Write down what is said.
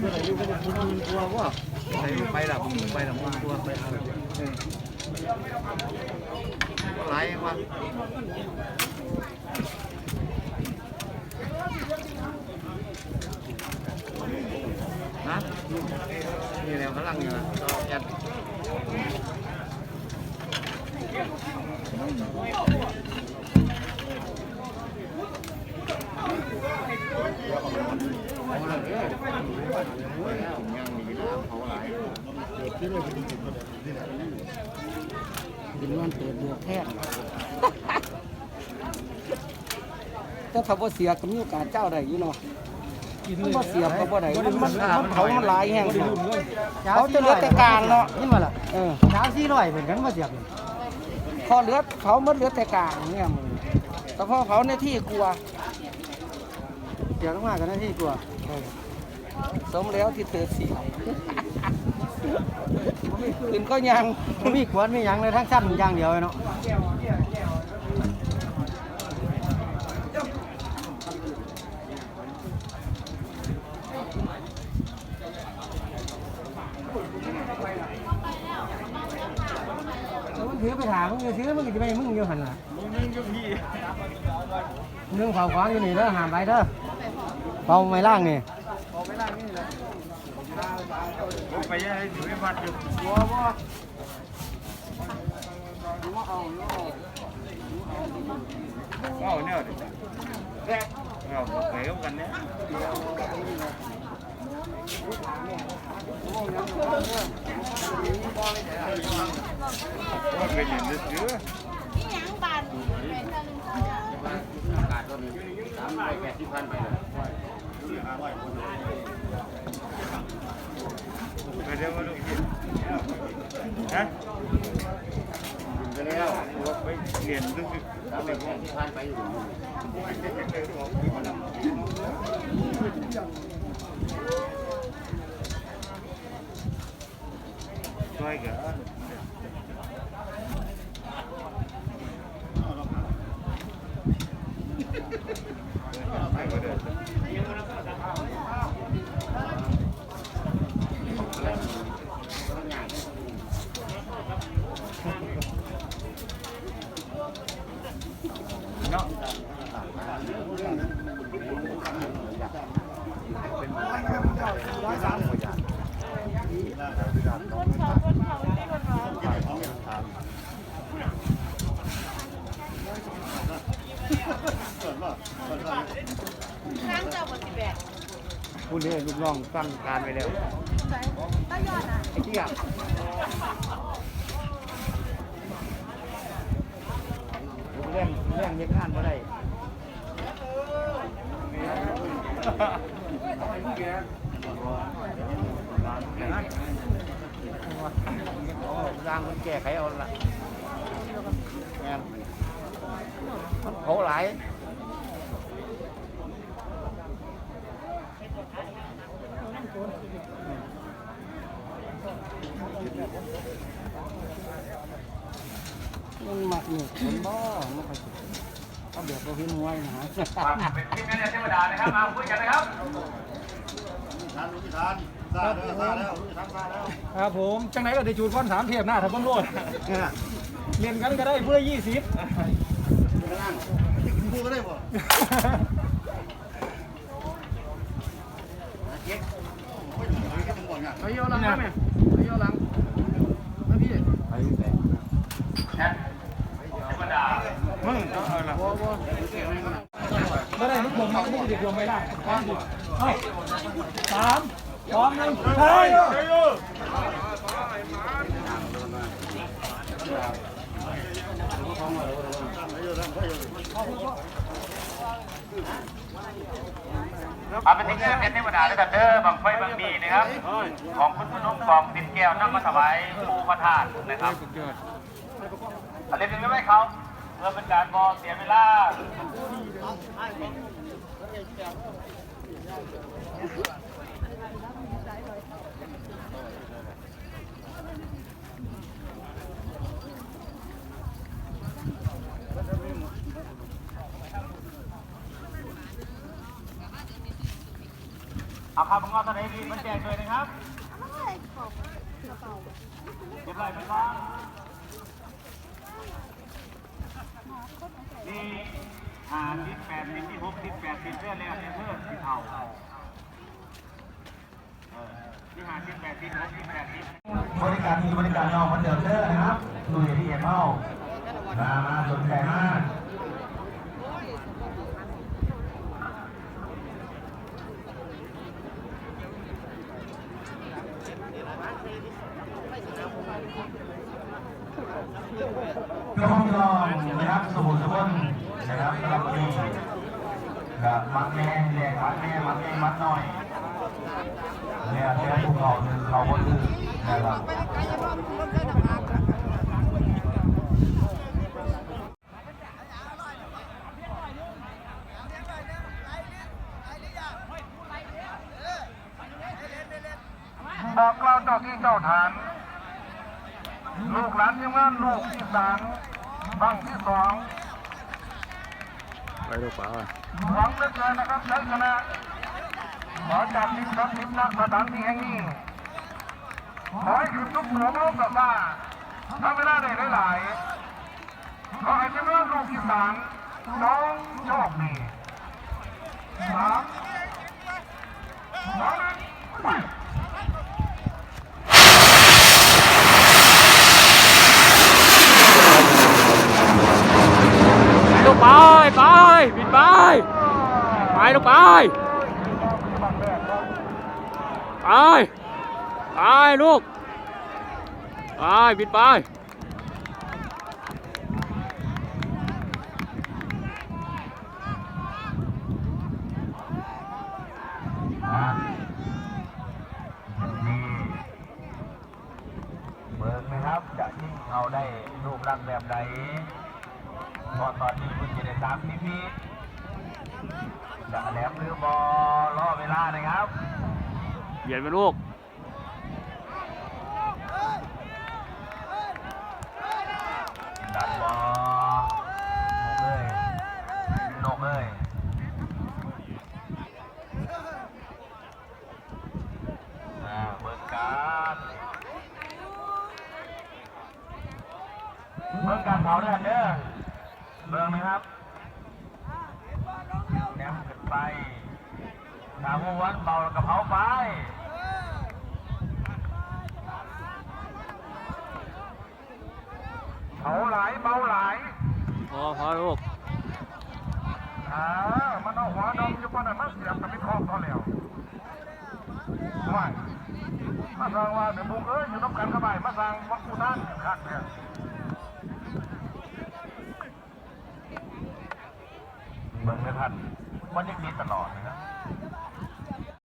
ใส่ไปละมึงไปละมึงตัวไปเอาเออหลายยังวะฮะนี่แหละกำลังอยู่นะรอแอด กินมันเปิดบวกแท้ถ้าถ้าบ่เสียก็มีโอกาสเจ้าได้อยู่เนาะมันบ่เสียก็บ่ได้มันมันมันเผามันหลายแห้งเขาจะเหลือแต่กลางเนาะนี่มาละเออสามสี่ร้อยเหมือนกันมาเสียบพอเหลือเผามันเหลือแต่กลางเนี่ยมึงแต่พอเผาในที่กลัวเสียบมากกันนะที่กลัว สมแล้วที่เธอเสียขึ้นก็ยังมีขวดมีหยังเลยทั้งสั้นอย่างเดียวเลยเนาะแล้วมันถือไปถามมึงจะซื้อมึงจะไปมึงอยู่หันล่ะเรื่องเผาของอยู่นี่เด้อหามไปเด้อ เผาไม่ล่างนี่ไปยังไงถือไม่มัดอยู่บัวบัวเอาเนี่ยดิเอาไปกันเนี่ยว่าเป็นอย่างนี้ซื้อนี่ยังบันเป็นเรื่องไปเดี๋ยวมาดูกินฮะไปแล้วไปเรีย นดูสิอะไรพวกที่ผ่านไปอยู่ช่วยกันเนาะคนเขาคนเขาไม่คนเขาครั้งเจ้าปฏิบัติ ผู้นี้ลูกน้องตั้งการไปแล้ว เจี๊ยบเรื่องเรื่องเย็ดงานมาได้ร่างมันแก้ไขเอาละแม่นมันเขาหลาย มันหมักหนึ่งคนบ่มันก็เอาแบบเราเห็นหวยนะฮะเป็นทีมงานเทวดานะครับ มาคุยกันนะครับครับผม จังไหนก็ได้จูดก้อนสามเทียบหน้าถ้าเบิ่งโลดเรียนกันก็ได้เพื่อยี่สิบพูดก็ได้บ่เอาเยอะหลังนะแม่เอาเยอะหลังนะพี่ แอดเทวดา มึงเอาละไม่ได้ลูกผมมาไม่ได้รวมไม่ได้วามดิเอาสามสองหนึ่งเฮ้ย เอาเป็นที่เชื่อเป็นเทวดาด้วยกันเด้อบางไฟบางมีนะครับ ของคุณผู้นุ่มกองติดแก้วนั่งมาถวายปูประธานนะครับอะไรเป็นไม่ไหมเขาเพื่อเป็นการบอเสียเวลา เอาครับผมเอตอนไหนดีมันแจกเลยนะครับเรียบร้อยไหมครับนี่หาสิบแปดสิบที่หกสิบแปดสิบเพื่อแล้วเนี่ยเพื่อนสีเทาเออที่หาสิบแปดสิบหกสิบแปดสิบบริการมีบริการนองเหมือนเดิมเด้อนะครับดูอย่างที่เอ็มเอ้ามามาสนใจมากเพื่อห้องนอนนะครับสมุนทุกค นะครับสำหรับวันนี้กับมัดแม่แดงมัดแม่มัดแม่มัดหน้อยเนี่ยแค่ภูเขาหนึ่งเขาก็คือนะครับบอกกล่าเจ้าที่เจ้าฐาน ลูกหลานยังว่าลูกที่สามบังที่สอง ไปดูป่าหวังเลือเลยนะครับใช้ชนะขอจับทิพย์รับทิพย์นักสถานที่แห่งนี้ขอให้คุณทุกหัวโลกกับว่าถ้าเวลาได้หลายๆขอให้เป็นเรื่องลูกที่สามน้องโชคดีสามสองหนึ่งไป ลูกไปไปบินไป ไปลูกไป ไป ไปลูก ไปบิดไป อะนี่เบิร์นะครับจะยิ่งเอาได้รูปร่างแบบใดพอตอนนี้คุณจะได้ตามพี่พี่จะ แหลมหรือบอรอเวลานะครับเบียดไปลูกดันบอลงเอ้ยนกเอ้ยอ่าเบิร์การเบิร์การเผาเด้อเด้อเบิร์ไหมครับแนมขึ้น ไปถามว่าวันเบาแล้วกระเผาไปเผาหลายเบาหลายพอพอลูกอ่ามันเอาหัวดมอยู่ปานนั้นมันเสียบกับไม่ครอบเขาแล้วไม่มาสร้างว่าเดี๋ยวบุกเอ้ยอยู่น้ำกันกระบายมาสร้างวัดกูท่านขัดเนี่ย